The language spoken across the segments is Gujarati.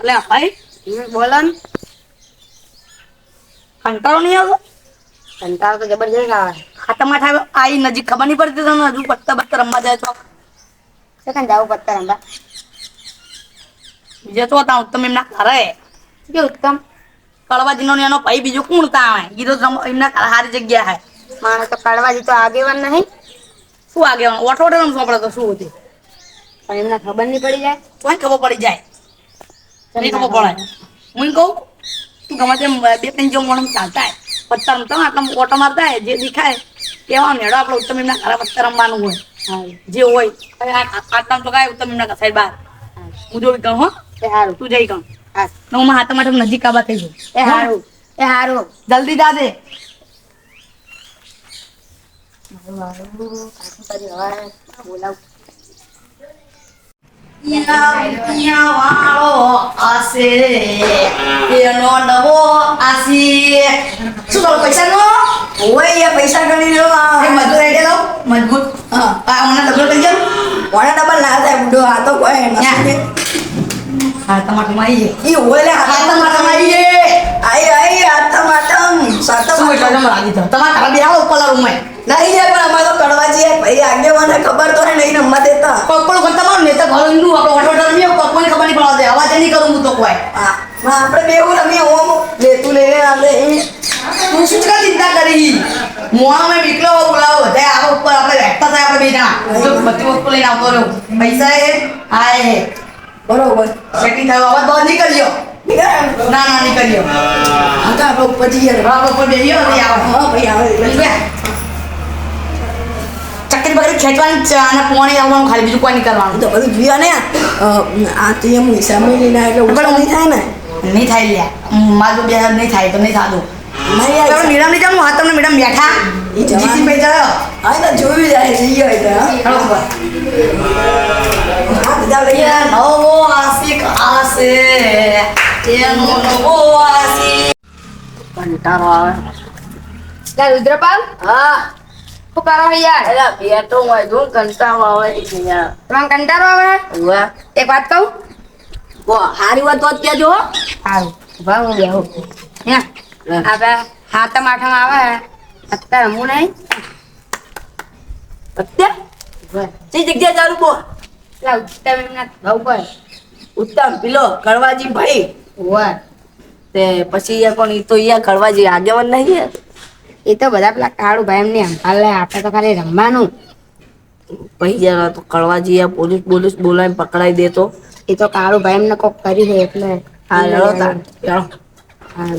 એટલે ભાઈ બોલો ને. કંટાળો નહીં આવતો? કંટાળો તો જબરજસ્ત આવે. ખાતામાં થાય આઈ નજીક ખબર નહીં પડતી તમને હજુ પત્તા બત્તા રમવા જાય તો. કાંઈ જાવું પત્તા રમવા. બીજે તો હતા ઉત્તમ એમના ઘરે. કે ઉત્તમ. કળવાજીનો નો એનો ભાઈ બીજો કોણ તા આવે રમ- એમના હારી સારી જગ્યા હે. મારે તો કડવાજી તો આગેવાન નહીં. શું આગેવાન? ઓટો ઓટો રમશો આપણે તો શું હતું? પણ એમને ખબર નહીં પડી જાય. કોઈ ખબર પડી જાય? નહીં ખબર પડે હું કહું તું ગમે તેમ બે ત્રણ જેવું મોડમ ચાલતા હોય પત્તા રમતા આટલા ઓટો મારતા હોય જે દેખાય કેવા નેડો આપણે ઉત્તમ એમના ઘરે પત્તા રમવાનું હોય. જે હોય આટલા તો કાંઈ ઉત્તમ એમના સાઈડ બહાર હું. જોઈ કહું હો. એ હારું. તું જઈ કહું. હા. હું હાથ માટે નજીક આવા થઈ જઉં. એ હારું. એ હારું. જલ્દી જાજે બોલાવ. વાળો એનો ડબો આસી શું કરો પૈસા નો હોય એ પૈસા ગણી લો મજબૂત આઈડિયા લો મજબૂત હા મને ડબલ કરી જાવ વડા ડબલ ના થાય, બુડો, આ તો કોઈ હા તમારે મારી ઈ ઓય લે હા તમારે મારી આઈ આઈ આતમ આતમ સાતમ શું એટલે તમે લાગી જાવ તમારે ઉપર રૂમ નહીં જાય પણ અમારે તો કડવા જઈએ ભાઈ આગેવાને ખબર તો હે નહીં રમવા દેતા. પકડો કરતા મારો ને તો ઘર ઈંડું આપણે ઓટો રમીએ કોઈને ખબર નહીં પડવા દે અવાજ નહીં કરું હું તો કોઈ. હા માં બે બેવું રમીએ ઓમ લેતું લઈને આવે એ તું શું કા ચિંતા કરી? મોણા મેં નીકળો બોલાવો બધા આવો ઉપર આપણે બેઠતા થાય આપણે બે જણા બધી વસ્તુ લઈને આવતો રહ્યો. પૈસા એ આ એ. બરોબર. સેટિંગ થયો અવાજ બહાર નીકળ્યો. ના ના નીકળ્યો. હા. તો ઉપર જઈએ રાત ઉપર બેહીયો નહીં આવો. હા ભાઈ આવે. બે ચક્કરી બકરી ખેંચવાની અને પોણે આવવાનું ખાલી બીજું કોઈ નહીં કરવાનું તો બધું જોયા ને. આ તો એમ હિસાબ લઈને એટલે ઉગડ નહીં થાય ને. નહીં થાય લ્યા. મારું બે નહીં થાય તો નહીં થાતું. નહીં મેડમ લીધા હું હા તમને મેડમ બેઠા. ઈ જવાન. જીતી હા તો જોયું જાય જઈ હોય તો હા. હેડો ઉપર હા બધા લઈ નવો આશિક આશે. એનો નવો આશિક. કંટાળો આવે. લે રુદ્રપાલ? હા. શું કરો યાર? એલા બેઠો હોય જો કંટાળો આવે છે યાર તમને કંટાળો આવે? વાહ. એક વાત કહું? કો હારી વાત તો જ કહેજો હો. હારું. હું બેહું હે. હા. હાથમ આઠમ આવે. અત્યારે હું નહીં. અત્યારે કઈ જગ્યા ચાલુ બો પેલા ઉત્તમ એમના ઉત્તમ પેલો કડવાજી ભાઈ. હોય. તે પછી પણ એ તો કડવાજી આગેવાન નહીં એ? તો બધા પેલા કાળુ ભાઈ એમને હાલે આપણે તો ખાલી રમવાનું. પછી યાર તો કડવાજી યાર પોલીસ પોલીસ બોલાવીને પકડાઈ દેતો એ તો કાળુ ભાઈ એમને કોક કરી છે એટલે. હા લડો તાર ચાલો હા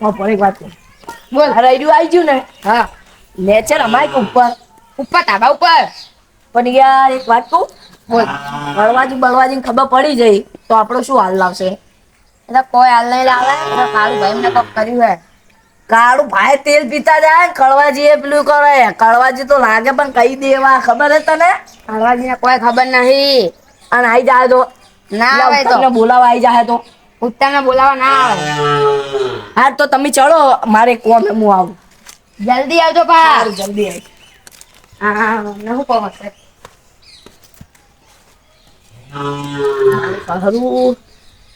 પણ એક વાત બોલ. હરાયડું આવી ગયું ને? હા. નેચર અમાય કે ઉપર. ઉપર તાબા ઉપર. પણ યાર એક વાત કહું. બોલ. બળવાજી બળવાજી ખબર પડી જાય તો આપણો શું હાલ લાવશે? એટલે કોઈ હાલ નહીં લાવે. એટલે કાળું ભાઈ મને કોક કર્યું હે. કાળું ભાઈ તેલ પીતા જાય કળવાજી એ પેલું કરે. કડવાજી તો લાગે પણ કહી દેવા. ખબર હે તને? કાળવાજીને કોઈ ખબર નહીં. અને આઈ જાય તો. ના આવે તો. બોલાવા આઈ જાય તો. ઉત્તમને બોલાવા ના આવે. હા તો તમે ચડો મારે કોમ હે, આવું. જલ્દી આવજો પા જલ્દી આવી હા હા મને શું કહો હશે? સારું.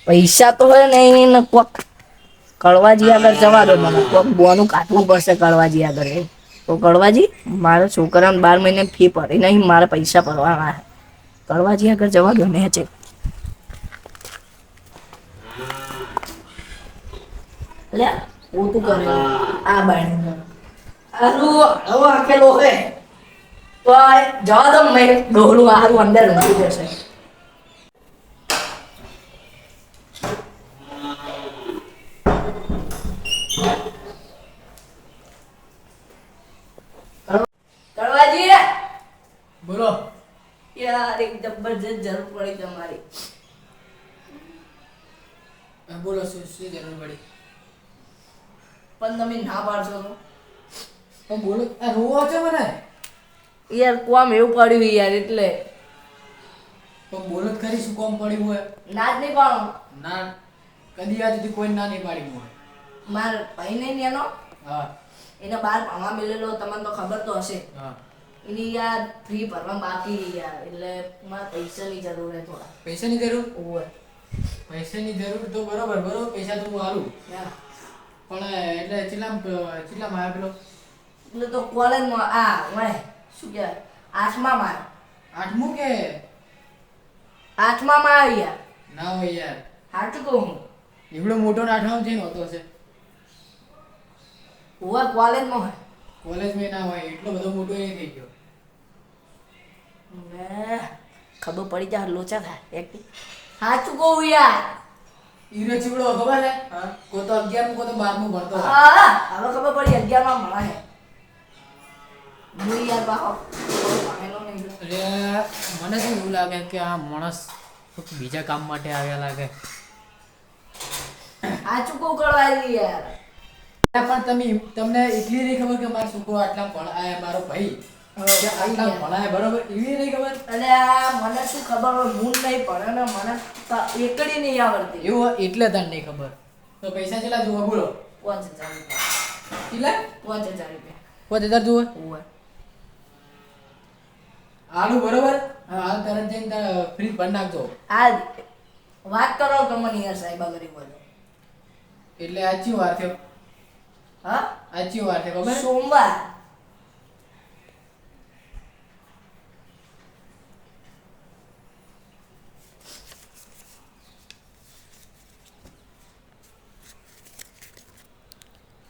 પૈસા તો હોય નહીં ને કોક કડવાજી આગળ જવા દો મને. કોક બોનું કાઢવું પડશે કડવાજી આગળ એ. તો કડવાજી મારા છોકરાને બાર મહિને ફી ભરી નહીં મારે પૈસા ભરવાના કળવાજી કડવાજી આગળ જવા દો ને છે લે પોતું કરે? આ બાઈ આનું હવે આપેલો હે. તો જવા દો મેં ડોલું હારું અંદર ઊંઘી જશે કડવાજી બોલો. યાર એક જબરજસ્ત જરૂર પડી તમારી. બોલો શું શું જરૂર પડી? પણ તમે ના પાડશો તો. પણ બોલો આ રોવો છે મને? યાર કોમ એવું પડ્યું યાર એટલે. પણ બોલો ખરી શું કોમ પડ્યું હોય? ના જ નહીં પાડો ના કદી આજ સુધી કોઈ ના નહીં પાડી હોય. માર ભાઈ નહીં ને એનો? હા. એને બાર ભણવા મેલેલો તમને તો ખબર તો હશે. હા. એની યાર ફી ભરવા બાકી યાર એટલે મારે પૈસાની જરૂર હે થોડા. પૈસાની જરૂર? હોય. પૈસાની જરૂર તો બરોબર બરોબર પૈસા તો હું હાલું. હા. પણ એટલે ચીલામ ચીલામાં આવ્યા પેલો? એટલે તો કોલેજમાં આ વાય શું કહેવાય? આઠમામાં માં આઠમું કે? આઠમામાં માં આવ્યા ના હોય યાર. સાચું કહું હું. એવડો મોટો આઠમું થઈને હોતો હશે. ઓવે કોલેજમાં હોય. કોલેજમાં ના હોય એટલો બધો મોટો એ થઈ ગયો ખબર પડી જાય લોચા થાય. એક સાચું કહું યાર. ઈરો ચીવડો ખબર હે. કો તો અગિયારમું કો તો બારમું ભણતો હોય. હા હવે ખબર પડી અગિયારમાં મળે હે મુઈ યાર બાહો અરે મને શું એવું લાગે કે આ માણસ બીજા કામ માટે આવ્યા લાગે? આ કહું કરવાય યાર. પણ તમે તમને એટલી નહીં ખબર કે મારો છોકરો આટલા ભણાય મારો ભાઈ? ભણાય બરોબર? એવી નહીં ખબર? અને આ મને શું ખબર હોય? હું નહીં ભણે ને મને એકડી નહીં આવડતી. એવું એટલે તને નહીં ખબર. તો પૈસા કેટલા જોવા બોલો. પાંચ હજાર રૂપિયા. કેટલા? પાંચ હજાર રૂપિયા. પાંચ હજાર જોવે ઓવે આલુ બરોબર હાલ તરત જઈને ફ્રી ભરી નાખજો. આ વાત કરો તો મને યાર સાહેબ ગરીબ બોલો. એટલે આચી વાત થયો? હા? આચી થયો ખબર? સોમવાર.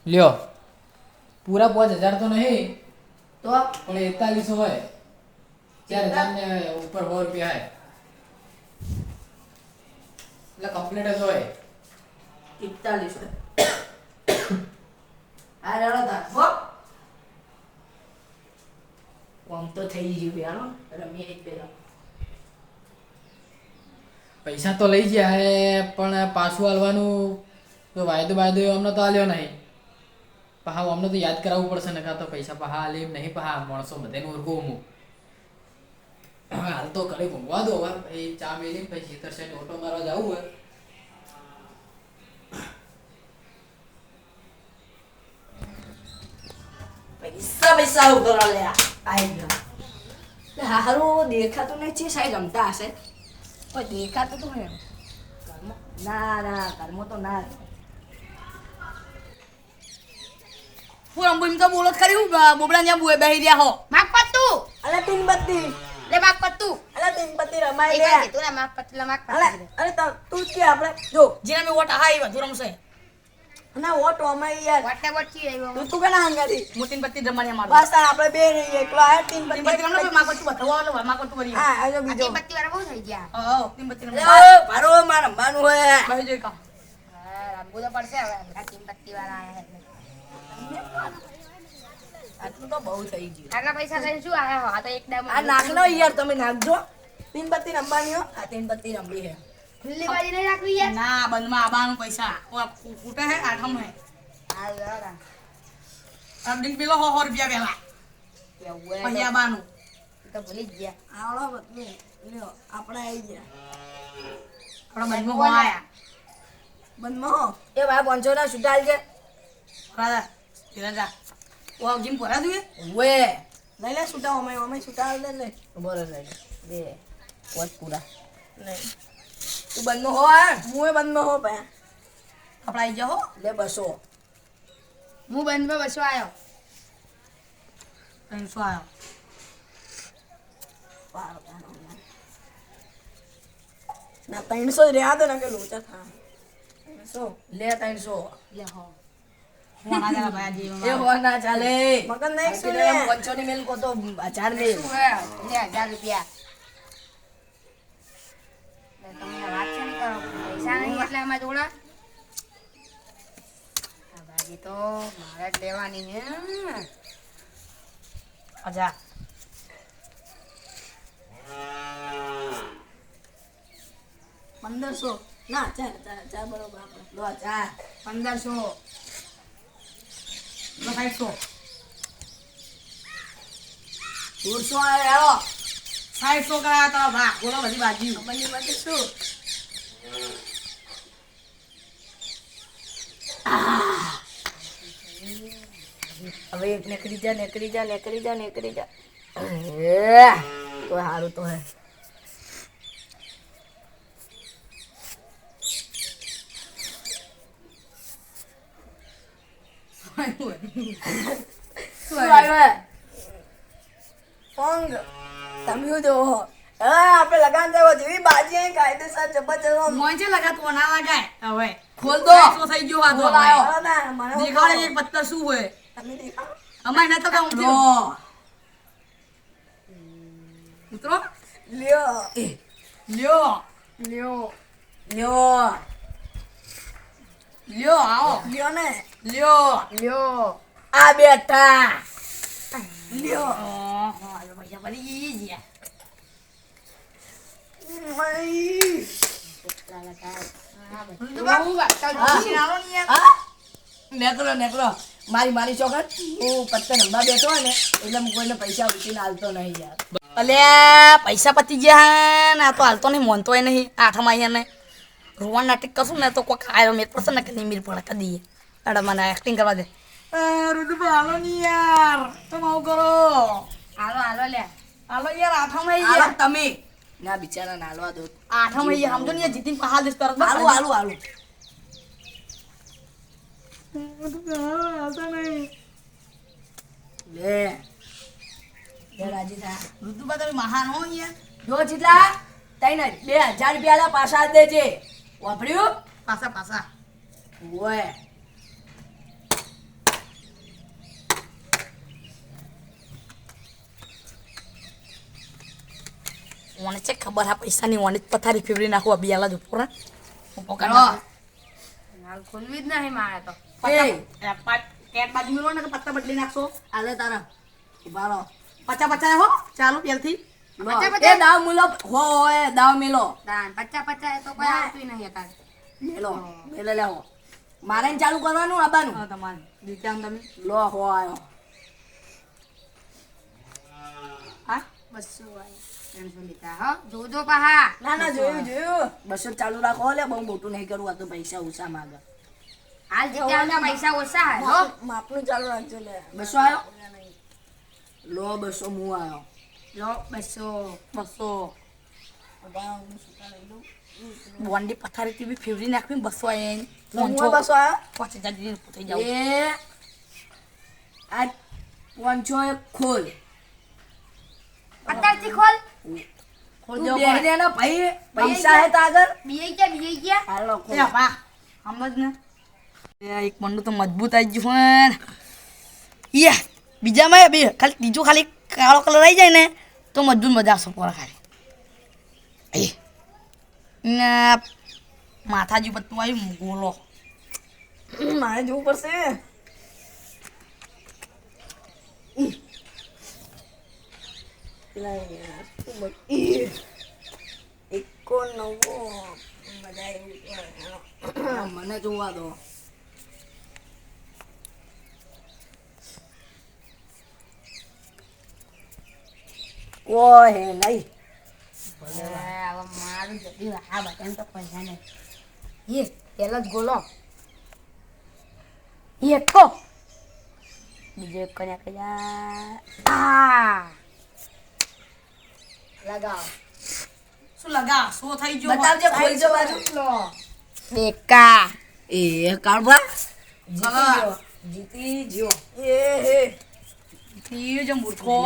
લ્યો. પૂરા પાંચ હજાર તો નહીં તો પણ એકતાલીસો હોય. ચાર હજાર ને ઉપર સો રૂપિયા હોય. એટલે કમ્પ્લીટ જ હોય. એકતાલીસ આ રડો તાર કોમ તો થઈ ગયું યાર રમીએ પેલા પૈસા તો લઈ ગયા હે પણ પાછું આલવાનું તો વાયદો વાયદો એમનો અમને તો આલ્યો નહીં. પહા અમને તો યાદ કરાવવું પડશે ને કાં તો પૈસા પહા લે નહીં પહા માણસો બધાને ઓળખું હું હાલ તો ઘરે ઘૂમવા દો, હવે પછી ચા મેલી પછી ખેતર સાઈડ ઓટો મારવા જવું હોય. પૈસા પૈસા ઉપર લે આઈ હારું દેખાતું નહીં છે, સાહેબ રમતા હશે. પણ દેખાતું તો ના ના કર્મો તો ના હું રંબુ એમ તો બોલો ખરી હું બોબડા ત્યાં બુએ બેહી રહ્યા હો. માગ પત્તુ અલે તીનબત્તી લે માગ પત્તુ અલે તીનબત્તી રમાય એક લે. વાર કીધું ને માગ પત્તુ લે માગ અલે પત્તુ અરે તો તું કે આપણે જો. જેના મેં ઓટા હા એ વધુ રમશે. ના ઓટો અમારી યાર. વોટ છી આવ્યો તું તું કેના હંગાતી મોટી બત્તી રમવાની અમારું. બસ આપણે બે રહી એકલો આ તીનબત્તી બત્તી રમને કોઈ માગો તું બતાવો એટલે માગો તું કરી હા આજો બીજો. આટલી પત્તી વાળા બહુ થઈ ગયા. હા તીન બત્તી રમને લે ભારો માર રમવાનું હોય. બેહી જોઈ કામ હા રમવું તો પડશે હવે આટલી પત્તી વાળા આયા આટલું તો બહુ થઈ ગયું. આટલા પૈસા લઈને શું આયા હો? તો એકદમ આ નાખનો યાર તમે નાખજો. તીનબત્તી રમવાની હો. આ તીનબત્તી રમવી છે. ખુલ્લી બાજી નહીં રાખવી યાર? ના બંધમાં આબાનું પૈસા. ઓ ફૂટે હે આઠમ હે હા બરાબર અર્ધિંગ પેલો સો સો રૂપિયા પેલા પછી આબાનું તો ભૂલી જ ગયા. આવડો બધું. લ્યો આપણે આવી ગયા. આપણા બંધમાં હો આયા? બંધમાં હો. એ ભાઈ બંધો ના છૂટાલ છે તેરા જા ઓ જીમ પરા દુએ વે લઈ લે છૂટા અમે અમે છૂટા લે લે. બરોબર લઈ લે. બે પોચ પૂરા. નહીં તું બંધમાં હો હું એ બંધમાં હો આપણા આઈ જાઓ લે બસો. હું બંધમાં બસો આવ્યો ત્રણસો આવ્યો ના ત્રણસો રહ્યા તો ને કે લોચા થા. ત્રણસો. લે ત્રણસો. લે હો. લેવાની હે અજા. પંદરસો. ના ચાર ચાર ચાર બરોબર. પંદરસો. સાઠસો દોઢસો આવ્યો સાઠસો કરાયા તો ભા બોલો બધી બાજી. બની માટે શું? હવે એક નીકળી જા નીકળી જા નીકળી જા નીકળી જા. તો સારું તો હે. શું આવ્યું પોંગ તમે શું આપણે લગાન જવો જેવી બાજી અહીં કાયદેસર જબરજસ્ત મોય છે ના લગાય હવે ખોલ દો શું થઈ ગયો આ તો ખોલાયો. હવે. ના, મને શું દેખાડે કહો? પત્તર શું હોય તમે દેખાડો. અમારે નતો કામ લો ઉતરો લ્યો લ્યો લ્યો લ્યો લ્યો આવો લ્યો ને લ્યો. લ્યો. આ બેઠા. લ્યો. પૈસા પડી ગયા મઈ. હું. વાગતા પછી આવો ને યાર. હા? નેકરો નેકરો મારી મારી ચોકટ હું પત્તે નંબા બેઠો હોય ને એટલે હું કોઈને પૈસા ઉઠીને હાલતો નહીં યાર. અલ્યા પૈસા પતી ગયા ને આ તો હાલતો નહીં મોનતોય નહીં આઠમાં અહીંયા ને રોવા નાટક કરશું ને તો કોઈ ખાયો મેં પડશે ને કે નહીં મીર પડે કદી અરે મને એક્ટિંગ કરવા દે રુદુભા હાલો નહીં યાર તમે આવું કરો હાલો હાલો લે હાલો યાર આઠમ આવી હાલો ગયા તમે ના બિચારા નાલવા દો આઠમ આવી ગયા સમજો ને યાર જીતીને પહાડ દઈશ તરત. હાલું હાલું હાલું. લે લે રાજી થા રુદુભા તમે મહાન હો યાર જો જેટલા તઈને બે હજાર રૂપિયા પાછા દેજે વાપર્યું પાછા પાછા ઓય મને છે ખબર આ પૈસાની ઓને પથારી ફેવરી નાખું અબિયાલા જ ઉપર હું પકડ. હાલ ખોલવી જ નહીં મારે તો એ. એ કેટ બાજુ મેળવો ને તો પત્તા બદલી નાખશો આલે તારા ઊભા રહો પચા પચા હો ચાલુ? એ દાવ મિલો હો હોય દાવ મિલો દાન પચાસ પચાસ એ તો કોઈ આવતું નહીં અત્યારે મેલો મેલે લેવો મારે ને ચાલુ કરવાનું આબાનું હા તમારે દીકરા તમે લો હો આયો બસો ત્રણસો લીધા હો. જોજો પહા. ના ના જોયું જોયું. બસો ચાલુ રાખો લે બહુ મોટું નહીં કરવું આ તો પૈસા ઓછા માંગે. હાલ જીત્યા પૈસા ઓછા હે હો. માપનું ચાલુ રાખજો લે. બસો આયો? લો બસો હું આયો. લો બસો. બસો. બોન્ડી પથારી થી બી ફેવરી નાખવી બસો આયા હું બસો આયો. પાંચ હજાર થઈ જાવ એ આ પાંચસો ખોલ. અત્યારથી ખોલ. ખોલ તું દેવો બેહી પડે. દે ને ભાઈ પૈસા હે તાગર બીએ ગયા બીએ ગયા હાલો ખોલ. એ બા સમજ ને. એક મંડું તો મજબૂત આવી ગયું પણ. યે બીજામાં બે ખાલી ત્રીજો ખાલી કાળો કલર આવી જાય ને તો મજબૂત મજા આવશે પોરા ખાલી. એ. ને માથાજી પત્તું આવ્યું ગોલો મારે જોવું પડશે એકો નવો બધા એવું કરે. મને જોવા દો કોઈ હે નહીં મારું જતી હા બધાને તો પૈસા નહીં એ પેલો જ ગોલો એક બીજો એક કન્યા કયા આ લગાવ શું લગા? શું થઈ ગયો? બતાવજે ખોલજો બાજુ. બેકા. એ કાળબા જીતી ગયો એ હે એ જે મૂર્ખો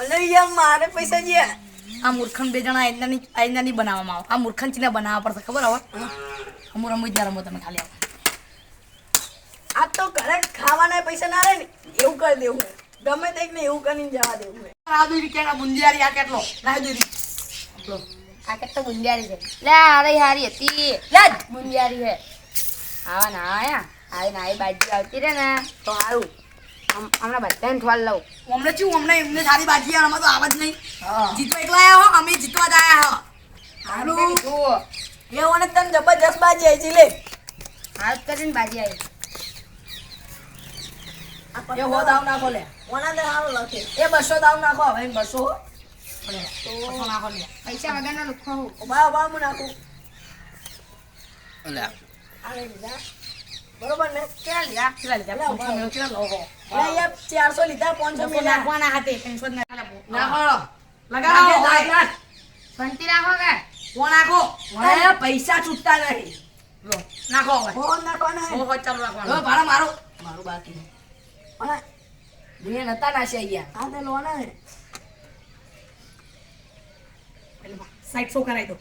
અલે યાર મારે પૈસા જે આ મૂર્ખન બે જણા આઈનાની આઈનાની બનાવવામાં આવે. આ મૂર્ખન ચીને બનાવવા પડશે ખબર આવે હું રમું જ ના રમો તમે ખાલી આવો. આ તો ઘરે ખાવાના પૈસા ના રહે ને એવું કરી દેવું ગમે તે ને એવું કરીને જવા દેવું હે. આ દોરી આ કેટલો? ના દોરી આ કેટલો બુંદિયારી છે? લે હારી હારી હતી. લે છે. આવા ના આયા આવી ના આવી બાજી આવતી રે ને તો સારું હમણાં બધાને ઠોલ લઉં. હમણાં શું? હમણાં એમને સારી બાજી આવે તો આવા જ નહીં. હા. જીતવા એકલા આયા હો? અમે જીતવા જ આયા હો. હારું. જુઓ એવું તને જબરજસ્ત બાજી આવી લે. હાથ કરીને બાજી આવી એ હો દાવ નાખો લે. ઓના ને હારું લખે. એ બસો દાવ નાખો હવે બસો નાખો લે. પૈસા વગરનો લુખો. હું ઊભા ઊભા હું નાખું? આવે લીધા. બરોબર ને? કેટલા લીધા? કેટલા લીધા? પાંચસો કેટલા લો? ચારસો લીધા પાંચસો નાખવાના હાથે, ત્રણસો નાખો. લગાવો, નાખે. નાખ. શાંતિ રાખો કે? નાખો. પૈસા છૂટતા લો, નાખો હો, હો, ચાલુ રાખવાનું. ભાડા મારો. મારું બાકી. નહીં. અને બે નતા નાશ્યા ગયા આ તે લોના હે. એટલે સાઈઠસો કરાવી દો.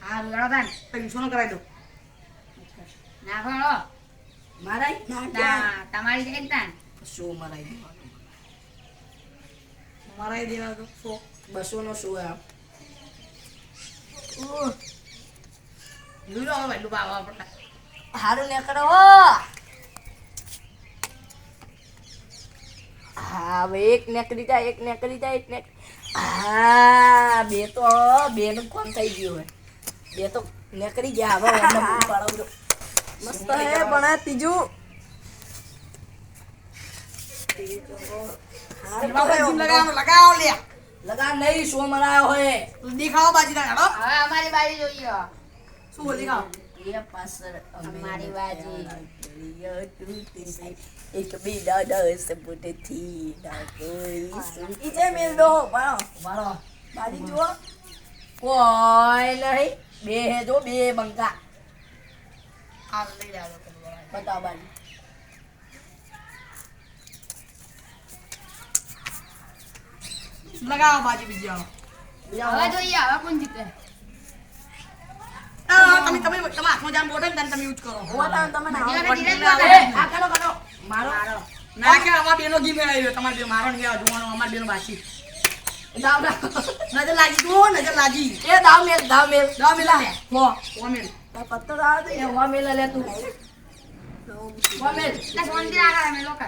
હા લડો તાન ત્રણસો નો કરાવી દો. નાખો લડો મારા નાખ્યા ના તમારી જઈને તાન શું મરાઈ દેવાનું. મારા દેવા દો સો. બસો નો શું આ જોઈ લો હવે ભાવ આપણે હારું ને હા હવે એક નેકરી જાય એક નેકરી જાય એક નેક હા બે તો બે નું કોણ થઈ ગયું હવે બે તો નેકરી ગયા હવે મસ્ત હે પણ આ ત્રીજું. લગાવો લગાવો લે. લગા નહીં શું મરાયો હોય. દેખાવો બાજી ના હવે અમારી બાજી જોઈએ. શું બોલ દેખાવો. અમારી બાજી. એક દસ ફૂટથી ના કોઈ સુઈ મેલ દો મારો મારો બાજી જુઓ કોઈ નહીં બે હે જો બે બંકા આ લઈ લેવો બતાવો બાજી લગાવો બાજી બીજી આવો હવે જોઈએ હવે કોણ જીતે તમે તમે તમે હાથમાં જામ બોટલ ને તમે યુઝ કરો. હોવા તો તમે ના. આ કરો કરો મારો ના કે આવા બેનો ગી મેળાવ્યો તમારે બે મારો નહીં જોવાનો અમાર બેનો બાકી. દાવ નજર લાગી તો નજર લાગી. એ દાવ મેલ દાવ મેલ. દાવ મિલા હો. હો મેળ પત્તો દાવ દે એ વા મેલ લે તું. હો મેલ. એટલે સોંદી રાખો અમે લોકો.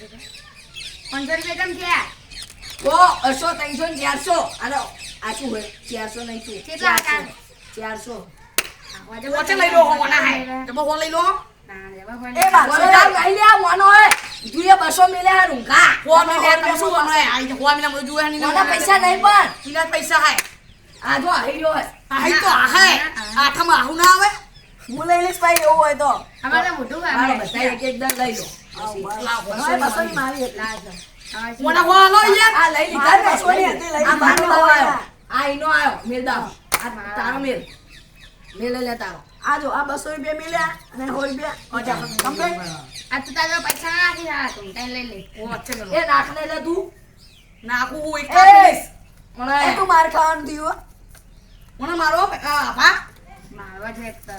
છે? પાંચસો રૂપિયા કેમ થયા? અસો ત્રણસો ને ચારસો આનો આ શું હોય ચારસો નહીં શું કેટલા? ચારસો વચ્ચે લઈ લો હો મના હે જબો હો લઈ લો એ બસો દાવ લે મોનો હોય તું બસો મિલે આ રૂંગા હો મે હો શું બનો હે આઈ હો મિલા મને જોયા નહીં મોના પૈસા નહીં પણ ઇના પૈસા હે આ જો આઈ રહ્યો આ તો આ હે આઠમ આહુ ના આવે હું લઈ લઈશ ભાઈ એવું હોય તો અમારે તો મોટું કામ મારો છે. બધા એક એક દંડ લઈ લો બસો ની મારી હતી. મોના હો લો યાર આ લઈ લીધા ને બસો ની હતી લઈ આ મારો આવ્યો આ એનો આવ્યો મેલ દાવ આ તારો મેલ. મેલ લે તારો. આ જો આ બસો રૂપિયા મિલ્યા અને સો રૂપિયા. આ તું તારા પૈસા નાખી રહ્યા તું તને લઈ લે. ઓ મેલો એ નાખ લે લે તું. નાખું હું એક મને તું માર ખાવાનું થયું મને મારો આ ભા મારવા છે એક તો.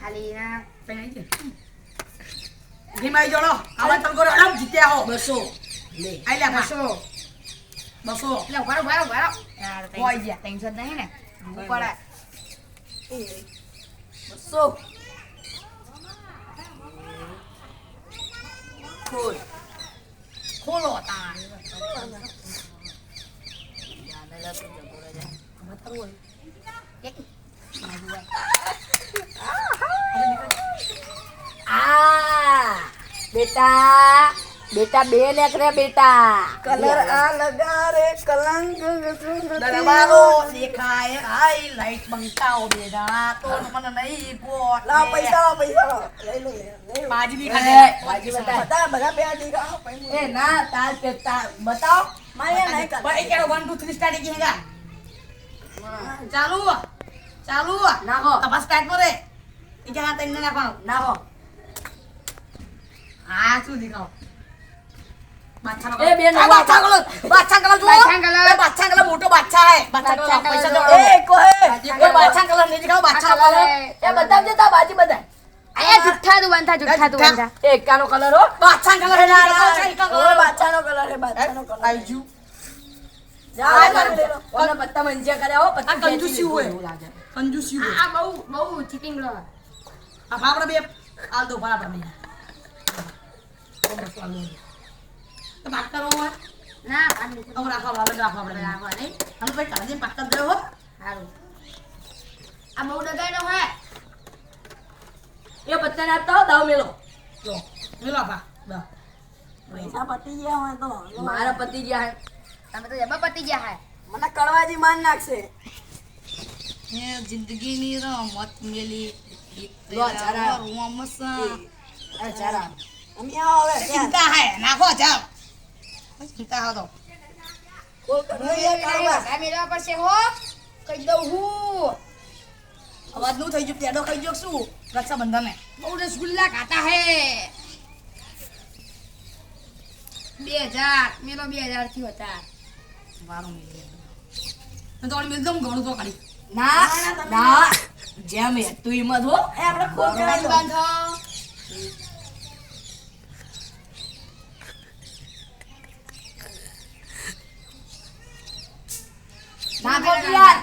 ખાલી ના. પેઈ છે ધીમાઈ જોડો આવા તમ કરો. આમ જીત્યા હો. બસો. લે આઈ લે બસો બસો બસો એટલે ઉભારો ઉભારો ઉભારો યાર હોય ગયા. ત્રણસો જ નહીં ને ઉપર બસો ખોલ ખોલો તા આ બેટા બેટા બે લેકરે બેટા. કલર આ લગા રે કલંક દરબારો દેખાય હાઈ લાઈટ બંકાઓ બેડા તો મને નહીં ગોટ લા. પૈસા લા પૈસા. લઈ લો બાજી બી ખાને બાજી બતા બધા બધા બે દીકરા એ ના તાલ કે તાર. બતાવ. મારે નહીં. ભાઈ કે 1 2 3 સ્ટાર્ટ કીહેગા ચાલુ ચાલુ નાખો તપાસ સ્ટાર્ટ કરે ઈ કે હાથ એને નાખવાનો. નાખો હા શું દેખાવ? એ બે કલર બાદશાહ કલર બાદશાહ કલર જો એ બાદશાહ કલર મોટો બાદશાહ હે. બાદશાહ કલર પૈસા દો એ કોહે. એ બાદશાહ કલર નહીં દેખાવ બાદશાહ આ કલર કલર એ બતાવજે તાર બાજી જુઠ્ઠા તું બંધા જુઠ્ઠા તું બંધા એ એકાનો કલર હો. બાદશાહ કલર હે ના ઓય બાદશાહનો કલર હે. બાદશાહનો કલર આઈ જુ. જા આ કલર લઈ લો ઓને પત્તા મંજિયા કર્યા હો? પત્તા આ કંજૂસી હોય. એવું લાગે. કંજૂસી હોય આ બહુ બહુ ચીટિંગ લો આ આપણે બે. આલ દો બરાબર તો બાત કરો હોય ના પાન નીચે હવે રાખો રાખો આપણે. રાખો નહીં. અમે ભાઈ કાલે પાક કરી દેવો સારું. આ બહુ ડગાડો હોય એ પત્તાને આપતા હો દાવ મેલો. જો મેલો આપા દા. પૈસા પતી ગયા હોય તો. મારા પતિ ગયા હે. તમે તો જબા પતી ગયા હે. મને કડવાજી માન નાખશે. એ જિંદગીની રમત મેલી. લો, જરા. ચારા અમે આવો હવે ચિંતા હે. નાખો જાવ કરો. કહી દઉં હું. અવાજનું થઈ ગયું ખાઈ ગયો શું? રક્ષાબંધન બહુ રસગુલ્લા ખાતા હે. બે હજાર મેલો બે હજારથી હતા વારો મેં તો ઘણું તો ખાલી ના ના જેમ તું આપણે કોલ બાંધો નાખો યાર.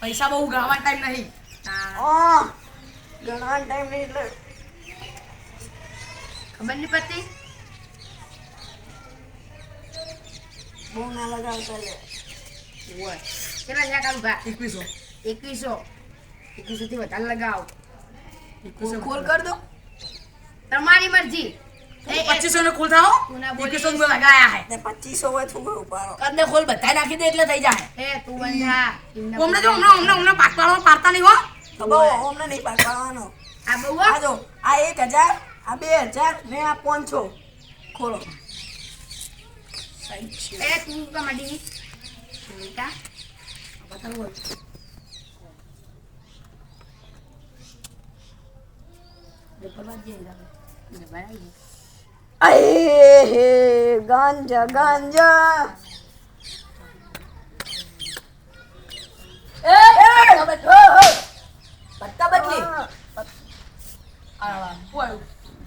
પૈસા બહુ ગાવા ટાઈમ નહીં. આ ટાઈમ નહીં એટલે. ખબર નહીં પડતી? બહુ ના લગાવતા લે. કેટલા છે કાળુ ભા એકવીસો એકવીસો. એકવીસો. થી વધારે લગાવ. કોલ કોલ કર દો. તમારી મરજી. પચીસો ને કુલ થાઓ તું ના લગાયા હે. ને પચીસો હોય તો ઉપાડો. કદને ખોલ બધા નાખી દે એટલે થઈ જાય. હે તું બંધા. ઓમને જો ઓમને ઓમને પાકવાનો પારતા નહીં હો. તો બહુ અમને નહીં પાડવાનો. આ બહુ આ જો આ એક હજાર આ બે હજાર ને આ પાંચસો. ખોલો. એ તું કમાડી બેટા અરે હે ગાંજા ગાંજા.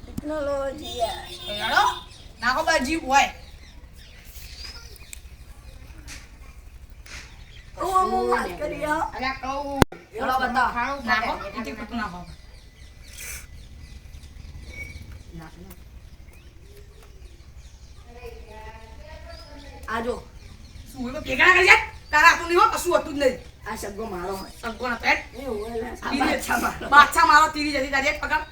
ટેકનોલોજી હોય. નાખો નાખો. આ જો. શું હોય? ભેગા કરી જાય? તારા હાથું નહીં હો કશું હતું જ નહીં. આ સગો મારો હોય. સગો ના પેટ બાદશાહ મારો. તીરી જતી તારી એક પકડ.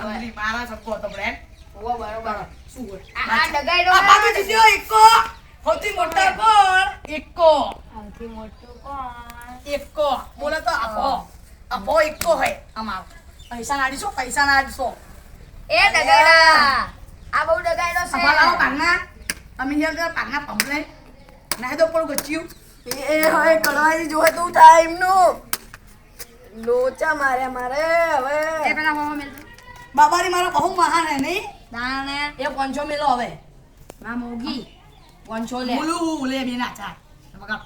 અંદરી મારા સગો હતો ફ્રેન્ડ હોવો બરોબર. શું હોય? આ આ ડગાઈડો આ બાજુ જીત્યો એકો. સૌથી મોટા કોણ? એકો. સૌથી મોટું કોણ? એકો. બોલે તો આપો. આપો એકો હોય. અમારો પૈસા ના આડીશો પૈસા ના એ ડગાડા. આ બહુ ડગાઈડો છે. સભા લાવો પાગના જરા પાગના પંપલે. નાય તો પણ ગચ્યું એ હવે કળવાજી જોવે તું થાય એમનું લોચા માર્યા મારે હવે. એ પેલા મામા મેલ બાબારી મારો બહુ મહાન હે નહીં? દાણે. એ પંચો મેલો હવે. માં મોગી પંચો લે. બોલું લે બે ના ચાર. બગા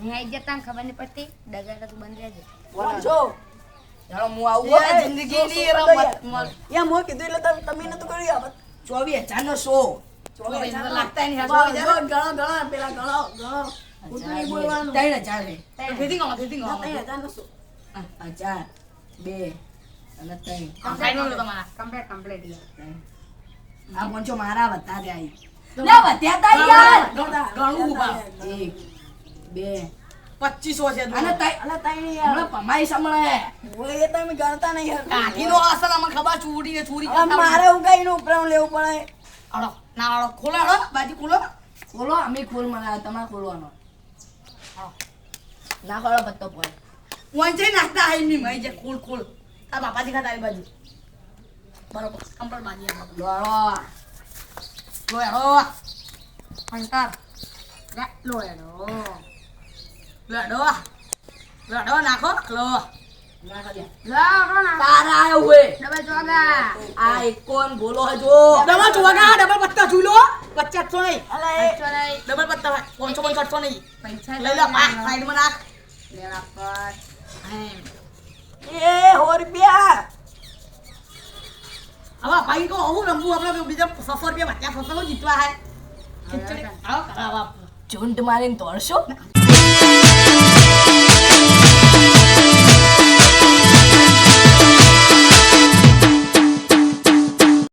નહીં આઈ જતા ખબર નહીં પડતી. ડગા તો બંધ રહેજે. પંચો ચાલો હું આવું જિંદગી જિંદગીની રમત યા મોં કીધું એટલે તમે ન નતું કર્યું આ ચોવીસ હજાર નો શો હજાર બે અને ત્રણ કમ્પ્લીટ કમ્પ્લીટ આ પાંચસો મારા છે પમાઈ એ તમે ગણતા નહીં ખબર ચોરી ને ઉગાઈ નું મારે ઉપરાણ લેવું પડે અડો ના અડો ખોલો અડો બાજી ખોલો. ખોલો અમે ખોલ મને તમારે ખોલવાનો. ના ખોલો પત્તો પડે વંચે નાખતા હે એમની મઈ જે ખોલ ખોલ. આ બાપાજી ખા તારી બાજુ. બરોબર કમ્પ્લીટ બાજી આ બાપા. લો હેડો ફંટાર લો લેડો લેડો નાખો લો ના ખાલી લો. તારા આયો એ હો રૂપિયા હવે ભાઈ કહો હું રમવું આપણે બીજા છસો રૂપિયા બચ્યા ફસલો જીતવા હે મારીને તોડશો